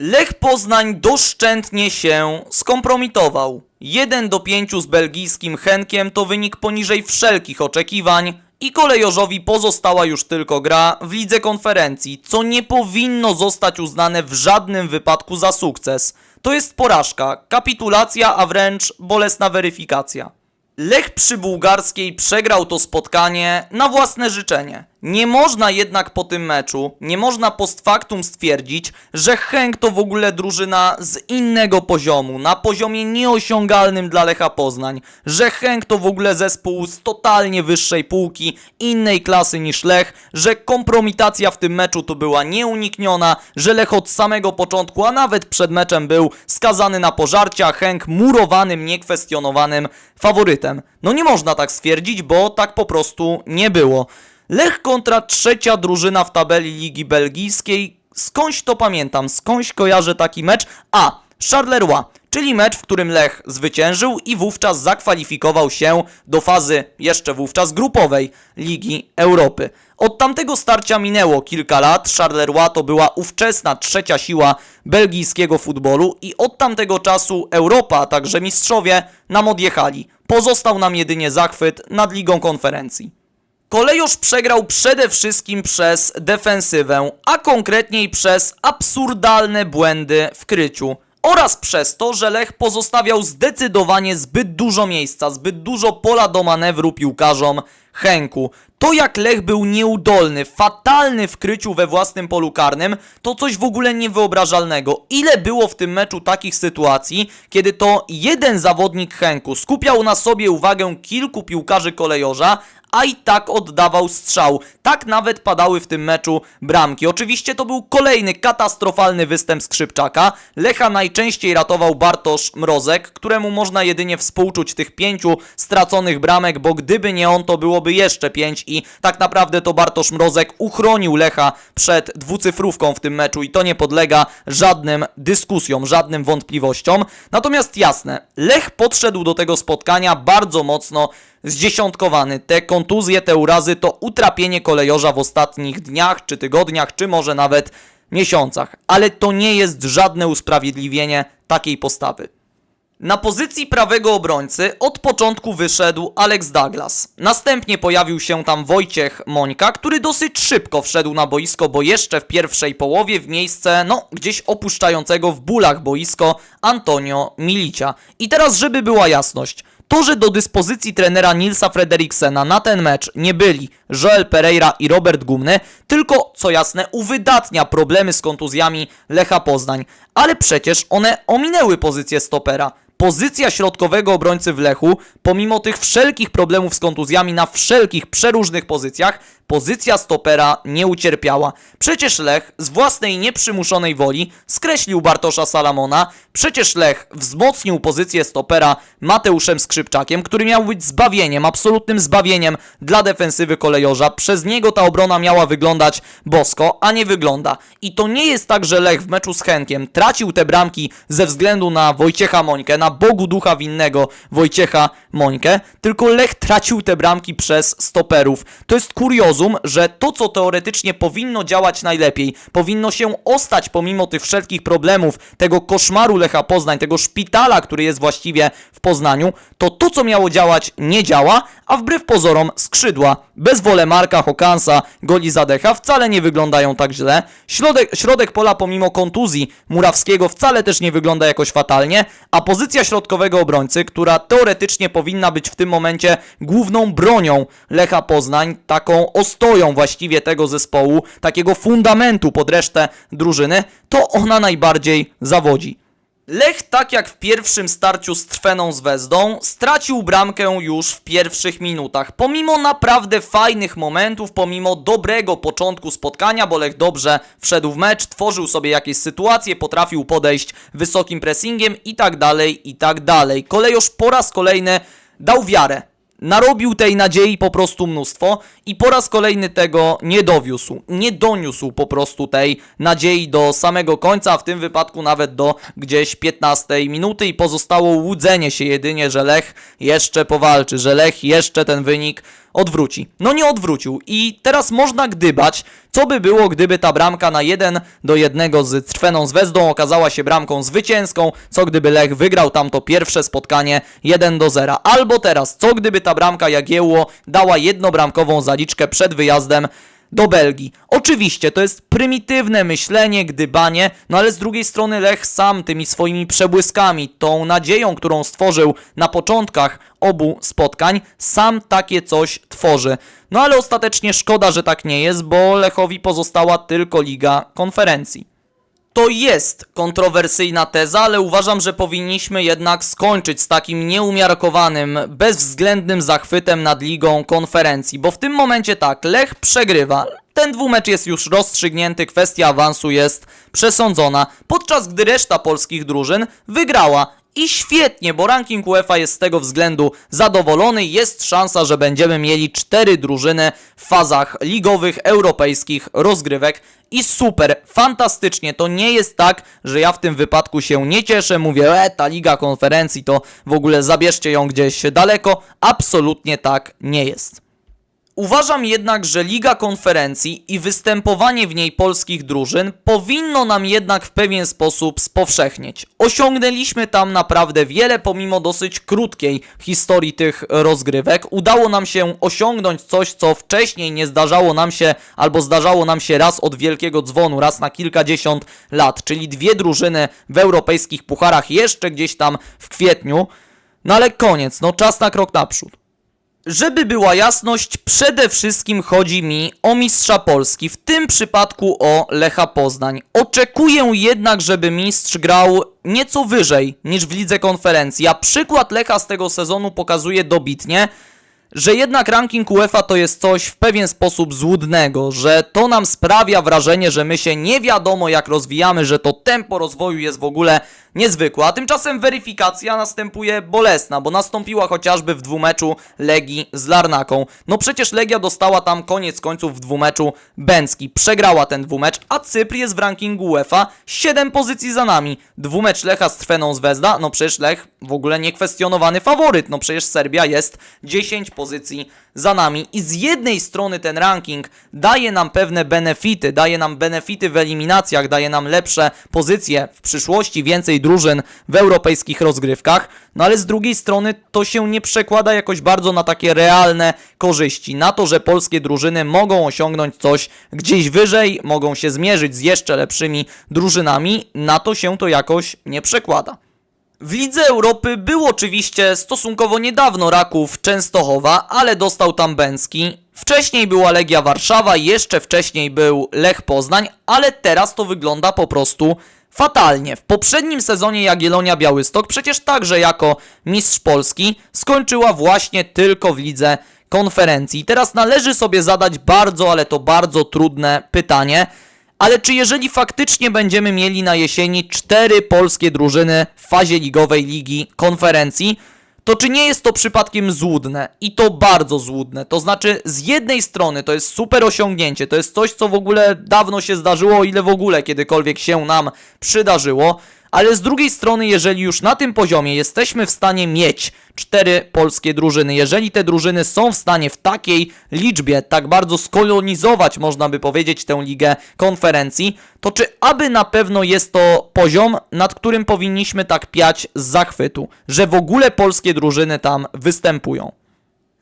Lech Poznań doszczętnie się skompromitował. 1 do 5 z belgijskim Henkiem to wynik poniżej wszelkich oczekiwań i kolejorzowi pozostała już tylko gra w lidze konferencji, co nie powinno zostać uznane w żadnym wypadku za sukces. To jest porażka, kapitulacja, a wręcz bolesna weryfikacja. Lech przy bułgarskiej przegrał to spotkanie na własne życzenie. Nie można jednak po tym meczu, nie można post factum stwierdzić, że Henk to w ogóle drużyna z innego poziomu, na poziomie nieosiągalnym dla Lecha Poznań, że Henk to w ogóle zespół z totalnie wyższej półki, innej klasy niż Lech, że kompromitacja w tym meczu to była nieunikniona, że Lech od samego początku, a nawet przed meczem był skazany na pożarcie, a Henk murowanym, niekwestionowanym faworytem. No nie można tak stwierdzić, bo tak po prostu nie było. Lech kontra trzecia drużyna w tabeli Ligi Belgijskiej. Skądś to pamiętam, skądś kojarzę taki mecz? A, Charleroi, czyli mecz, w którym Lech zwyciężył i wówczas zakwalifikował się do fazy jeszcze wówczas grupowej Ligi Europy. Od tamtego starcia minęło kilka lat. Charleroi to była ówczesna trzecia siła belgijskiego futbolu i od tamtego czasu Europa, a także mistrzowie nam odjechali. Pozostał nam jedynie zachwyt nad Ligą Konferencji. Kolejosz przegrał przede wszystkim przez defensywę, a konkretniej przez absurdalne błędy w kryciu. Oraz przez to, że Lech pozostawiał zdecydowanie zbyt dużo miejsca, zbyt dużo pola do manewru piłkarzom Henku. To jak Lech był nieudolny, fatalny w kryciu we własnym polu karnym, to coś w ogóle niewyobrażalnego. Ile było w tym meczu takich sytuacji, kiedy to jeden zawodnik Henku skupiał na sobie uwagę kilku piłkarzy kolejorza, a i tak oddawał strzał. Tak nawet padały w tym meczu bramki. Oczywiście to był kolejny katastrofalny występ Skrzypczaka. Lecha najczęściej ratował Bartosz Mrozek, któremu można jedynie współczuć tych pięciu straconych bramek, bo gdyby nie on, to byłoby jeszcze pięć i tak naprawdę to Bartosz Mrozek uchronił Lecha przed dwucyfrówką w tym meczu i to nie podlega żadnym dyskusjom, żadnym wątpliwościom. Natomiast jasne, Lech podszedł do tego spotkania bardzo mocno zdziesiątkowany. Te kontuzje, te urazy to utrapienie kolejorza w ostatnich dniach, czy tygodniach, czy może nawet miesiącach. Ale to nie jest żadne usprawiedliwienie takiej postawy. Na pozycji prawego obrońcy od początku wyszedł Alex Douglas. Następnie pojawił się tam Wojciech Mońka, który dosyć szybko wszedł na boisko, bo jeszcze w pierwszej połowie w miejsce, no, gdzieś opuszczającego w bólach boisko Antonio Milicia. I teraz, żeby była jasność, to, że do dyspozycji trenera Nilsa Frederiksena na ten mecz nie byli Joel Pereira i Robert Gumny, tylko, co jasne, uwydatnia problemy z kontuzjami Lecha Poznań. Ale przecież one ominęły pozycję stopera. Pozycja środkowego obrońcy w Lechu, pomimo tych wszelkich problemów z kontuzjami na wszelkich przeróżnych pozycjach, pozycja stopera nie ucierpiała. Przecież Lech z własnej nieprzymuszonej woli skreślił Bartosza Salamona, przecież Lech wzmocnił pozycję stopera Mateuszem Skrzypczakiem, który miał być zbawieniem, absolutnym zbawieniem dla defensywy kolejorza. Przez niego ta obrona miała wyglądać bosko, a nie wygląda. I to nie jest tak, że Lech w meczu z Henkiem tracił te bramki ze względu na Wojciecha Mońkę, na Bogu ducha winnego Wojciecha Mońkę, tylko Lech tracił te bramki przez stoperów. To jest kuriozum, że to, co teoretycznie powinno działać najlepiej, powinno się ostać pomimo tych wszelkich problemów, tego koszmaru Lecha Poznań, tego szpitala, który jest właściwie w Poznaniu, to to, co miało działać, nie działa, a wbrew pozorom skrzydła, bez Marka, Hokansa, Goli Zadecha wcale nie wyglądają tak źle. Środek, środek pola pomimo kontuzji Murawskiego wcale też nie wygląda jakoś fatalnie, a pozycja środkowego obrońcy, która teoretycznie powinna być w tym momencie główną bronią Lecha Poznań, taką ostoją właściwie tego zespołu, takiego fundamentu pod resztę drużyny, to ona najbardziej zawodzi. Lech, tak jak w pierwszym starciu z Trweną z Wezdą, stracił bramkę już w pierwszych minutach. Pomimo naprawdę fajnych momentów, pomimo dobrego początku spotkania, bo Lech dobrze wszedł w mecz, tworzył sobie jakieś sytuacje, potrafił podejść wysokim pressingiem i tak dalej, i tak dalej. Kolejosz po raz kolejny dał wiarę narobił tej nadziei po prostu mnóstwo i po raz kolejny tego nie dowiózł. Nie doniósł po prostu tej nadziei do samego końca, w tym wypadku nawet do gdzieś 15 minuty i pozostało łudzenie się jedynie, że Lech jeszcze powalczy, że Lech jeszcze ten wynik odwróci. No nie odwrócił i teraz można gdybać, co by było, gdyby ta bramka na 1 do 1 z Trweną Zvezdą okazała się bramką zwycięską, co gdyby Lech wygrał tamto pierwsze spotkanie 1 do 0. Albo teraz, co gdyby ta bramka Jagiełło dała jednobramkową zaliczkę przed wyjazdem do Belgii. Oczywiście to jest prymitywne myślenie, gdybanie, no ale z drugiej strony Lech sam tymi swoimi przebłyskami, tą nadzieją, którą stworzył na początkach obu spotkań, sam takie coś tworzy. No ale ostatecznie szkoda, że tak nie jest, bo Lechowi pozostała tylko Liga Konferencji. To jest kontrowersyjna teza, ale uważam, że powinniśmy jednak skończyć z takim nieumiarkowanym, bezwzględnym zachwytem nad ligą konferencji, bo w tym momencie tak, Lech przegrywa. Ten dwumecz jest już rozstrzygnięty, kwestia awansu jest przesądzona, podczas gdy reszta polskich drużyn wygrała. I świetnie, bo ranking UEFA jest z tego względu zadowolony. Jest szansa, że będziemy mieli cztery drużyny w fazach ligowych, europejskich rozgrywek. I super, fantastycznie. To nie jest tak, że ja w tym wypadku się nie cieszę. Mówię, e, ta liga konferencji to w ogóle zabierzcie ją gdzieś daleko. Absolutnie tak nie jest. Uważam jednak, że Liga Konferencji i występowanie w niej polskich drużyn powinno nam jednak w pewien sposób spowszechnieć. Osiągnęliśmy tam naprawdę wiele, pomimo dosyć krótkiej historii tych rozgrywek. Udało nam się osiągnąć coś, co wcześniej nie zdarzało nam się, albo zdarzało nam się raz od wielkiego dzwonu, raz na kilkadziesiąt lat, czyli dwie drużyny w europejskich pucharach jeszcze gdzieś tam w kwietniu. No ale koniec, no czas na krok naprzód. Żeby była jasność, przede wszystkim chodzi mi o mistrza Polski, w tym przypadku o Lecha Poznań. Oczekuję jednak, żeby mistrz grał nieco wyżej niż w lidze konferencji, a przykład Lecha z tego sezonu pokazuje dobitnie, że jednak ranking UEFA to jest coś w pewien sposób złudnego, że to nam sprawia wrażenie, że my się nie wiadomo jak rozwijamy, że to tempo rozwoju jest w ogóle niezwykłe, a tymczasem weryfikacja następuje bolesna, bo nastąpiła chociażby w dwumeczu Legii z Larnaką. No przecież Legia dostała tam koniec końców w dwumeczu Bęcki, przegrała ten dwumecz, a Cypr jest w rankingu UEFA. 7 pozycji za nami. Dwumecz Lecha z Trweną Zvezda, no przecież Lech w ogóle niekwestionowany faworyt, no przecież Serbia jest 10 pozycji za nami. I z jednej strony ten ranking daje nam pewne benefity, daje nam benefity w eliminacjach, daje nam lepsze pozycje w przyszłości, więcej drużyn w europejskich rozgrywkach, no ale z drugiej strony to się nie przekłada jakoś bardzo na takie realne korzyści, na to, że polskie drużyny mogą osiągnąć coś gdzieś wyżej, mogą się zmierzyć z jeszcze lepszymi drużynami, na to się to jakoś nie przekłada. W Lidze Europy był oczywiście stosunkowo niedawno Raków Częstochowa, ale dostał tam Bęcki. Wcześniej była Legia Warszawa, jeszcze wcześniej był Lech Poznań, ale teraz to wygląda po prostu fatalnie. W poprzednim sezonie Jagiellonia Białystok przecież także jako mistrz Polski skończyła właśnie tylko w lidze konferencji. Teraz należy sobie zadać bardzo, ale to bardzo trudne pytanie. Ale czy jeżeli faktycznie będziemy mieli na jesieni cztery polskie drużyny w fazie ligowej ligi konferencji, to czy nie jest to przypadkiem złudne? I to bardzo złudne. To znaczy, z jednej strony to jest super osiągnięcie, to jest coś, co w ogóle dawno się zdarzyło, o ile w ogóle kiedykolwiek się nam przydarzyło. Ale z drugiej strony, jeżeli już na tym poziomie jesteśmy w stanie mieć cztery polskie drużyny, jeżeli te drużyny są w stanie w takiej liczbie tak bardzo skolonizować, można by powiedzieć, tę ligę konferencji, to czy aby na pewno jest to poziom, nad którym powinniśmy tak piać z zachwytu, że w ogóle polskie drużyny tam występują?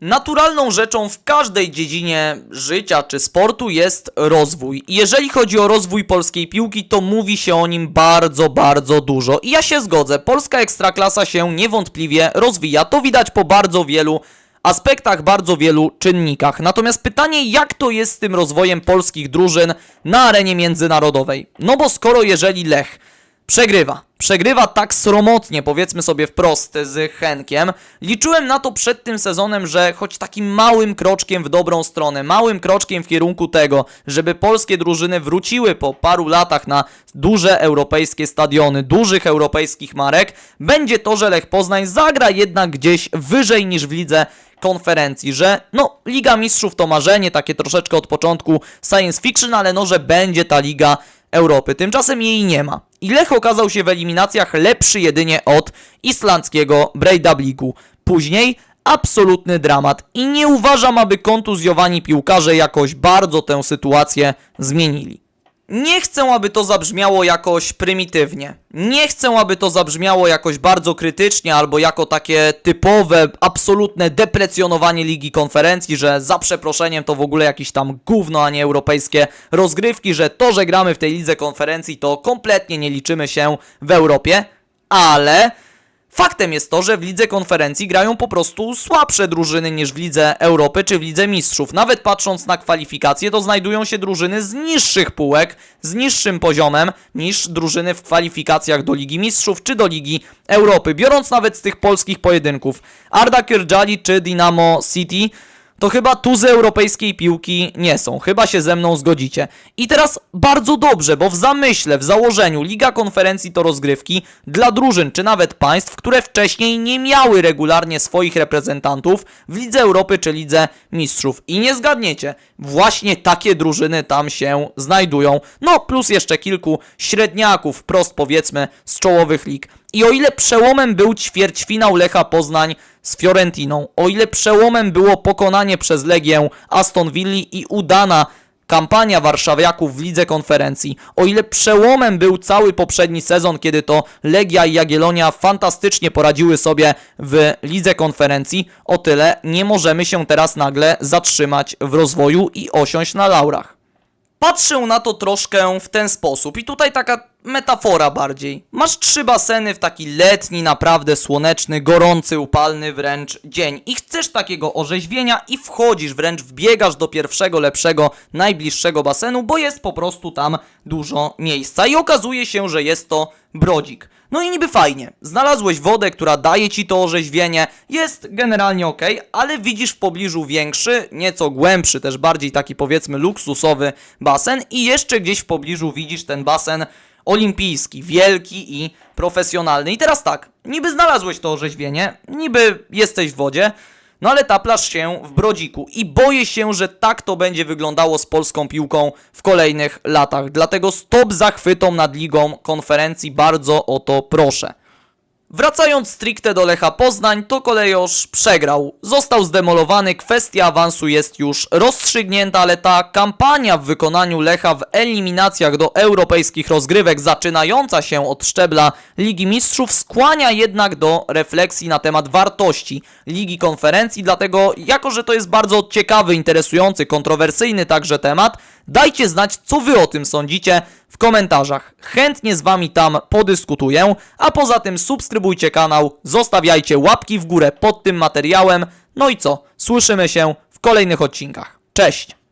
Naturalną rzeczą w każdej dziedzinie życia czy sportu jest rozwój. I jeżeli chodzi o rozwój polskiej piłki, to mówi się o nim bardzo, bardzo dużo. I ja się zgodzę, polska ekstraklasa się niewątpliwie rozwija. To widać po bardzo wielu aspektach, bardzo wielu czynnikach. Natomiast pytanie, jak to jest z tym rozwojem polskich drużyn na arenie międzynarodowej? No bo skoro jeżeli Lech Przegrywa. Przegrywa tak sromotnie, powiedzmy sobie wprost, z Henkiem. Liczyłem na to przed tym sezonem, że choć takim małym kroczkiem w dobrą stronę, małym kroczkiem w kierunku tego, żeby polskie drużyny wróciły po paru latach na duże europejskie stadiony, dużych europejskich marek, będzie to, że Lech Poznań zagra jednak gdzieś wyżej niż w lidze konferencji, że no, Liga Mistrzów to marzenie, takie troszeczkę od początku science fiction, ale no, że będzie ta Liga Europy. Tymczasem jej nie ma. I Lech okazał się w eliminacjach lepszy jedynie od islandzkiego Breidabliku. Później absolutny dramat i nie uważam, aby kontuzjowani piłkarze jakoś bardzo tę sytuację zmienili. Nie chcę, aby to zabrzmiało jakoś prymitywnie. Nie chcę, aby to zabrzmiało jakoś bardzo krytycznie albo jako takie typowe, absolutne deprecjonowanie Ligi Konferencji, że za przeproszeniem to w ogóle jakiś tam gówno, a nie europejskie rozgrywki, że to, że gramy w tej Lidze Konferencji to kompletnie nie liczymy się w Europie, ale Faktem jest to, że w Lidze Konferencji grają po prostu słabsze drużyny niż w Lidze Europy czy w Lidze Mistrzów. Nawet patrząc na kwalifikacje, to znajdują się drużyny z niższych półek, z niższym poziomem niż drużyny w kwalifikacjach do Ligi Mistrzów czy do Ligi Europy. Biorąc nawet z tych polskich pojedynków, Arda Kyrджali czy Dynamo City to chyba tuzy europejskiej piłki nie są. Chyba się ze mną zgodzicie. I teraz bardzo dobrze, bo w zamyśle, w założeniu Liga Konferencji to rozgrywki dla drużyn czy nawet państw, które wcześniej nie miały regularnie swoich reprezentantów w Lidze Europy czy Lidze Mistrzów. I nie zgadniecie, właśnie takie drużyny tam się znajdują. No plus jeszcze kilku średniaków, prost powiedzmy, z czołowych lig. I o ile przełomem był ćwierćfinał Lecha Poznań z Fiorentiną, o ile przełomem było pokonanie przez Legię Aston Villa i udana kampania warszawiaków w Lidze Konferencji, o ile przełomem był cały poprzedni sezon, kiedy to Legia i Jagiellonia fantastycznie poradziły sobie w Lidze Konferencji, o tyle nie możemy się teraz nagle zatrzymać w rozwoju i osiąść na laurach. Patrzę na to troszkę w ten sposób i tutaj taka metafora bardziej. Masz trzy baseny w taki letni, naprawdę słoneczny, gorący, upalny wręcz dzień i chcesz takiego orzeźwienia i wchodzisz, wręcz wbiegasz do pierwszego, lepszego, najbliższego basenu, bo jest po prostu tam dużo miejsca i okazuje się, że jest to brodzik. No i niby fajnie, znalazłeś wodę, która daje ci to orzeźwienie, jest generalnie ok, ale widzisz w pobliżu większy, nieco głębszy, też bardziej taki powiedzmy luksusowy basen i jeszcze gdzieś w pobliżu widzisz ten basen olimpijski, wielki i profesjonalny. I teraz tak, niby znalazłeś to orzeźwienie, niby jesteś w wodzie, no ale taplasz się w brodziku i boję się, że tak to będzie wyglądało z polską piłką w kolejnych latach. Dlatego stop zachwytom nad ligą konferencji, bardzo o to proszę. Wracając stricte do Lecha Poznań, to kolejosz przegrał. Został zdemolowany, kwestia awansu jest już rozstrzygnięta, ale ta kampania w wykonaniu Lecha w eliminacjach do europejskich rozgrywek, zaczynająca się od szczebla Ligi Mistrzów, skłania jednak do refleksji na temat wartości Ligi Konferencji, dlatego jako, że to jest bardzo ciekawy, interesujący, kontrowersyjny także temat, dajcie znać, co wy o tym sądzicie w komentarzach. Chętnie z wami tam podyskutuję, a poza tym subskrybujcie kanał, zostawiajcie łapki w górę pod tym materiałem. No i co? Słyszymy się w kolejnych odcinkach. Cześć!